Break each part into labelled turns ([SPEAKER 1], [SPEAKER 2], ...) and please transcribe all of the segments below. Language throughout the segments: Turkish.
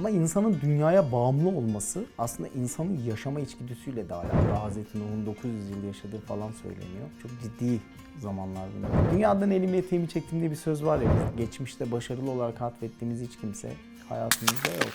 [SPEAKER 1] Ama insanın dünyaya bağımlı olması aslında insanın yaşama içgüdüsüyle de alakalı. Hazreti Nuh'un 900 yıl yaşadığı falan söyleniyor. Çok ciddi zamanlar. Dünyadan elimi eteğimi çektim diye bir söz var ya. Geçmişte başarılı olarak atfettiğimiz hiç kimse hayatımızda yok.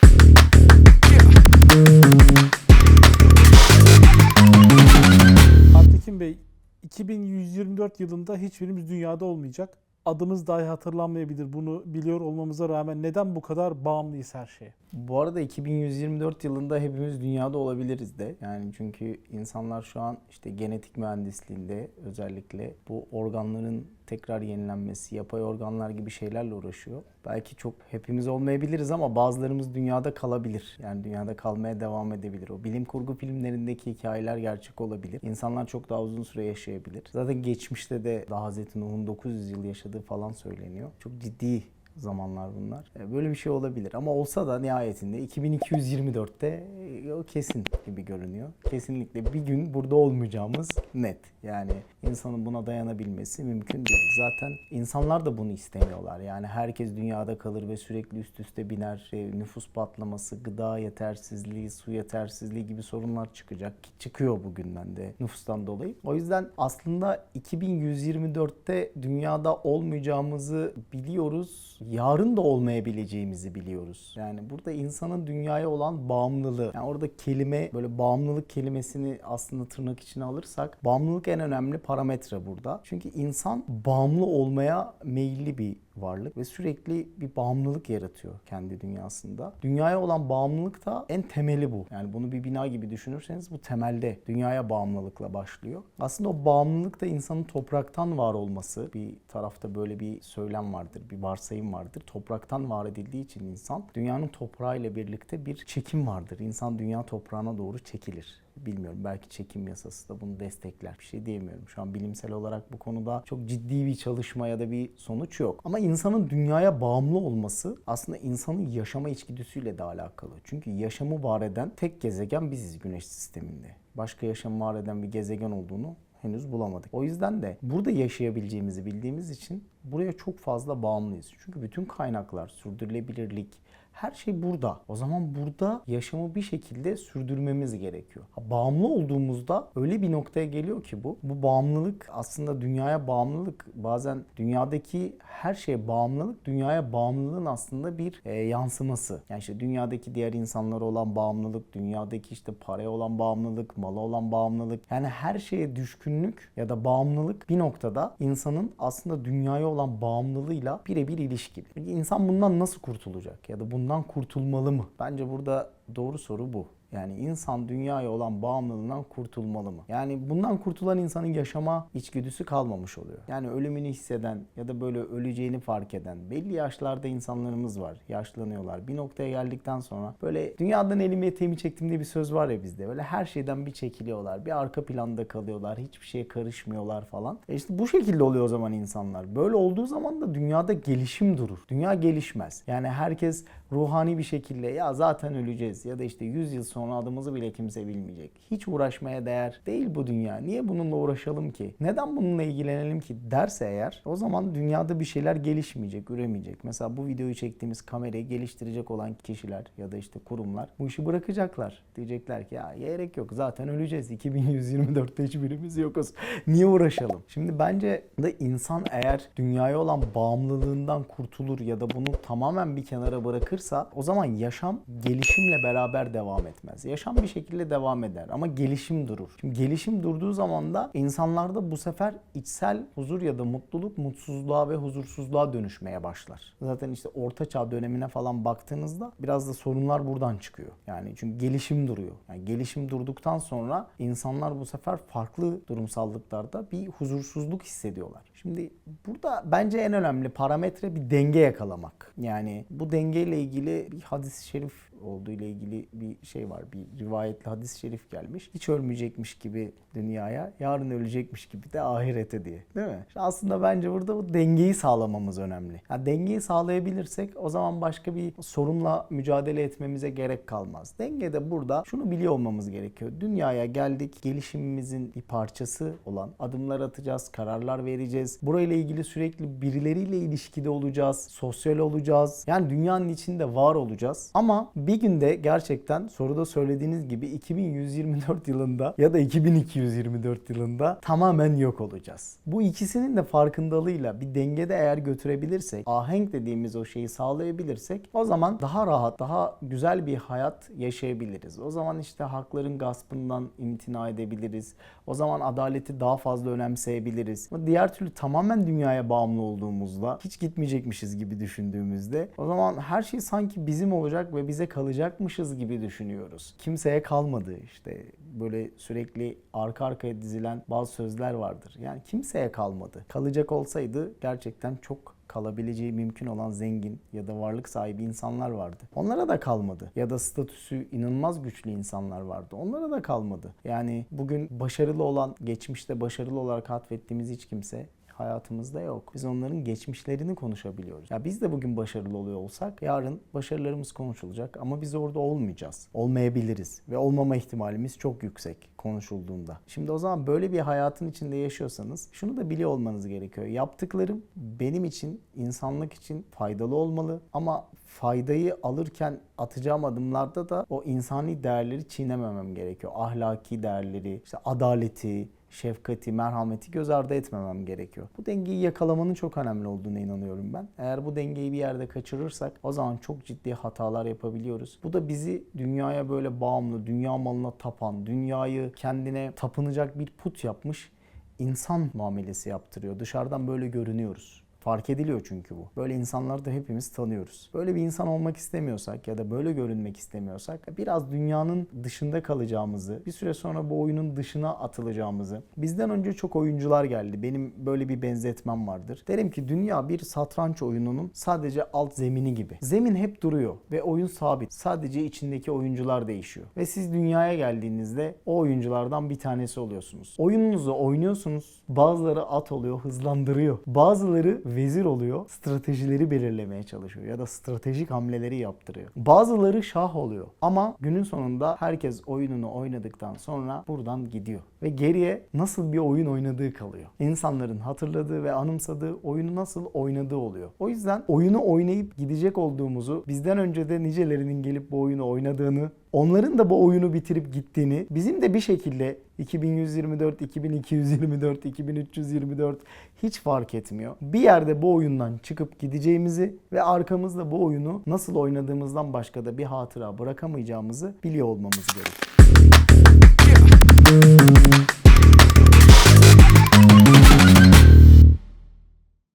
[SPEAKER 2] Alptekin Bey, 2124 yılında hiçbirimiz dünyada olmayacak. Adımız dahi hatırlanmayabilir. Bunu biliyor olmamıza rağmen neden bu kadar bağımlıyız her şeye?
[SPEAKER 1] Bu arada 2124 yılında hepimiz dünyada olabiliriz de. Yani çünkü insanlar şu an işte genetik mühendisliğinde özellikle bu organların tekrar yenilenmesi, yapay organlar gibi şeylerle uğraşıyor. Belki çok hepimiz olmayabiliriz ama bazılarımız dünyada kalabilir. Yani dünyada kalmaya devam edebilir. O bilim kurgu filmlerindeki hikayeler gerçek olabilir. İnsanlar çok daha uzun süre yaşayabilir. Zaten geçmişte de daha Hazreti Nuh'un 900 yıl yaşadığı falan söyleniyor. Çok ciddi zamanlar bunlar. E, Böyle bir şey olabilir ama olsa da nihayetinde 2224'te e, o kesin gibi görünüyor. Kesinlikle bir gün burada olmayacağımız net. Yani insanın buna dayanabilmesi mümkün değil. Zaten insanlar da bunu istemiyorlar. Yani herkes dünyada kalır ve sürekli üst üste biner. E, Nüfus patlaması, gıda yetersizliği, su yetersizliği gibi sorunlar çıkacak. Çıkıyor bugünden de nüfustan dolayı. O yüzden aslında 2124'te dünyada olmayacağımızı biliyoruz. Yarın da olmayabileceğimizi biliyoruz. Yani burada insanın dünyaya olan bağımlılığı. Yani orada kelime böyle bağımlılık kelimesini aslında tırnak içine alırsak bağımlılık en önemli parametre burada. Çünkü insan bağımlı olmaya meyilli bir varlık ve sürekli bir bağımlılık yaratıyor kendi dünyasında. Dünyaya olan bağımlılık da en temeli bu. Yani bunu bir bina gibi düşünürseniz bu temelde dünyaya bağımlılıkla başlıyor. Aslında o bağımlılık da insanın topraktan var olması. Bir tarafta böyle bir söylem vardır, bir varsayım vardır. Topraktan var edildiği için insan dünyanın toprağıyla birlikte bir çekim vardır. İnsan dünya toprağına doğru çekilir bilmiyorum belki çekim yasası da bunu destekler. Bir şey diyemiyorum. Şu an bilimsel olarak bu konuda çok ciddi bir çalışma ya da bir sonuç yok. Ama insanın dünyaya bağımlı olması aslında insanın yaşama içgüdüsüyle de alakalı. Çünkü yaşamı var eden tek gezegen biziz Güneş sisteminde. Başka yaşamı var eden bir gezegen olduğunu henüz bulamadık. O yüzden de burada yaşayabileceğimizi bildiğimiz için buraya çok fazla bağımlıyız. Çünkü bütün kaynaklar, sürdürülebilirlik, her şey burada. O zaman burada yaşamı bir şekilde sürdürmemiz gerekiyor. Bağımlı olduğumuzda öyle bir noktaya geliyor ki bu. Bu bağımlılık aslında dünyaya bağımlılık bazen dünyadaki her şeye bağımlılık dünyaya bağımlılığın aslında bir e, yansıması. Yani işte dünyadaki diğer insanlara olan bağımlılık, dünyadaki işte paraya olan bağımlılık, mala olan bağımlılık. Yani her şeye düşkünlük ya da bağımlılık bir noktada insanın aslında dünyaya olan bağımlılığıyla birebir ilişkili. Peki insan bundan nasıl kurtulacak ya da bundan kurtulmalı mı? Bence burada doğru soru bu. Yani insan dünyaya olan bağımlılığından kurtulmalı mı? Yani bundan kurtulan insanın yaşama içgüdüsü kalmamış oluyor. Yani ölümünü hisseden ya da böyle öleceğini fark eden belli yaşlarda insanlarımız var. Yaşlanıyorlar. Bir noktaya geldikten sonra böyle dünyadan elimi eteğimi çektim diye bir söz var ya bizde. Böyle her şeyden bir çekiliyorlar. Bir arka planda kalıyorlar. Hiçbir şeye karışmıyorlar falan. E işte bu şekilde oluyor o zaman insanlar. Böyle olduğu zaman da dünyada gelişim durur. Dünya gelişmez. Yani herkes ruhani bir şekilde ya zaten öleceğiz ya da işte 100 yıl sonra adımızı bile kimse bilmeyecek. Hiç uğraşmaya değer değil bu dünya. Niye bununla uğraşalım ki? Neden bununla ilgilenelim ki derse eğer o zaman dünyada bir şeyler gelişmeyecek, üremeyecek. Mesela bu videoyu çektiğimiz kamerayı geliştirecek olan kişiler ya da işte kurumlar bu işi bırakacaklar. Diyecekler ki ya gerek yok zaten öleceğiz. 2124'te hiçbirimiz yokuz. Niye uğraşalım? Şimdi bence de insan eğer dünyaya olan bağımlılığından kurtulur ya da bunu tamamen bir kenara bırakırsa o zaman yaşam gelişimle beraber devam etmez. Yaşam bir şekilde devam eder ama gelişim durur. Şimdi gelişim durduğu zaman da insanlarda bu sefer içsel huzur ya da mutluluk mutsuzluğa ve huzursuzluğa dönüşmeye başlar. Zaten işte orta çağ dönemine falan baktığınızda biraz da sorunlar buradan çıkıyor. Yani çünkü gelişim duruyor. Yani gelişim durduktan sonra insanlar bu sefer farklı durumsallıklarda bir huzursuzluk hissediyorlar. Şimdi burada bence en önemli parametre bir denge yakalamak. Yani bu dengeyle ilgili bir hadis-i şerif olduğu ile ilgili bir şey var. Bir rivayetli hadis-i şerif gelmiş. Hiç ölmeyecekmiş gibi dünyaya, yarın ölecekmiş gibi de ahirete diye. Değil mi? İşte aslında bence burada bu dengeyi sağlamamız önemli. Yani dengeyi sağlayabilirsek o zaman başka bir sorunla mücadele etmemize gerek kalmaz. Denge de burada şunu biliyor olmamız gerekiyor. Dünyaya geldik, gelişimimizin bir parçası olan adımlar atacağız, kararlar vereceğiz. Burayla ilgili sürekli birileriyle ilişkide olacağız, sosyal olacağız. Yani dünyanın içinde var olacağız. Ama bir günde gerçekten soruda söylediğiniz gibi 2124 yılında ya da 2224 yılında tamamen yok olacağız. Bu ikisinin de farkındalığıyla bir dengede eğer götürebilirsek, ahenk dediğimiz o şeyi sağlayabilirsek o zaman daha rahat, daha güzel bir hayat yaşayabiliriz. O zaman işte hakların gaspından imtina edebiliriz. O zaman adaleti daha fazla önemseyebiliriz. Ama diğer türlü tamamen dünyaya bağımlı olduğumuzda, hiç gitmeyecekmişiz gibi düşündüğümüzde o zaman her şey sanki bizim olacak ve bize kalacakmışız gibi düşünüyoruz. Kimseye kalmadı işte böyle sürekli arka arkaya dizilen bazı sözler vardır. Yani kimseye kalmadı. Kalacak olsaydı gerçekten çok kalabileceği mümkün olan zengin ya da varlık sahibi insanlar vardı. Onlara da kalmadı. Ya da statüsü inanılmaz güçlü insanlar vardı. Onlara da kalmadı. Yani bugün başarılı olan, geçmişte başarılı olarak atfettiğimiz hiç kimse hayatımızda yok. Biz onların geçmişlerini konuşabiliyoruz. Ya biz de bugün başarılı oluyor olsak yarın başarılarımız konuşulacak ama biz orada olmayacağız. Olmayabiliriz ve olmama ihtimalimiz çok yüksek konuşulduğunda. Şimdi o zaman böyle bir hayatın içinde yaşıyorsanız şunu da biliyor olmanız gerekiyor. Yaptıklarım benim için, insanlık için faydalı olmalı ama faydayı alırken atacağım adımlarda da o insani değerleri çiğnememem gerekiyor. Ahlaki değerleri, işte adaleti, şefkati, merhameti göz ardı etmemem gerekiyor. Bu dengeyi yakalamanın çok önemli olduğuna inanıyorum ben. Eğer bu dengeyi bir yerde kaçırırsak o zaman çok ciddi hatalar yapabiliyoruz. Bu da bizi dünyaya böyle bağımlı, dünya malına tapan, dünyayı kendine tapınacak bir put yapmış insan muamelesi yaptırıyor. Dışarıdan böyle görünüyoruz. Fark ediliyor çünkü bu. Böyle insanları da hepimiz tanıyoruz. Böyle bir insan olmak istemiyorsak ya da böyle görünmek istemiyorsak biraz dünyanın dışında kalacağımızı, bir süre sonra bu oyunun dışına atılacağımızı. Bizden önce çok oyuncular geldi. Benim böyle bir benzetmem vardır. Derim ki dünya bir satranç oyununun sadece alt zemini gibi. Zemin hep duruyor ve oyun sabit. Sadece içindeki oyuncular değişiyor. Ve siz dünyaya geldiğinizde o oyunculardan bir tanesi oluyorsunuz. Oyununuzu oynuyorsunuz. Bazıları at oluyor, hızlandırıyor. Bazıları vezir oluyor, stratejileri belirlemeye çalışıyor ya da stratejik hamleleri yaptırıyor. Bazıları şah oluyor ama günün sonunda herkes oyununu oynadıktan sonra buradan gidiyor. Ve geriye nasıl bir oyun oynadığı kalıyor. İnsanların hatırladığı ve anımsadığı oyunu nasıl oynadığı oluyor. O yüzden oyunu oynayıp gidecek olduğumuzu, bizden önce de nicelerinin gelip bu oyunu oynadığını, onların da bu oyunu bitirip gittiğini, bizim de bir şekilde 2124, 2224, 2324 hiç fark etmiyor. Bir yerde bu oyundan çıkıp gideceğimizi ve arkamızda bu oyunu nasıl oynadığımızdan başka da bir hatıra bırakamayacağımızı biliyor olmamız gerekiyor.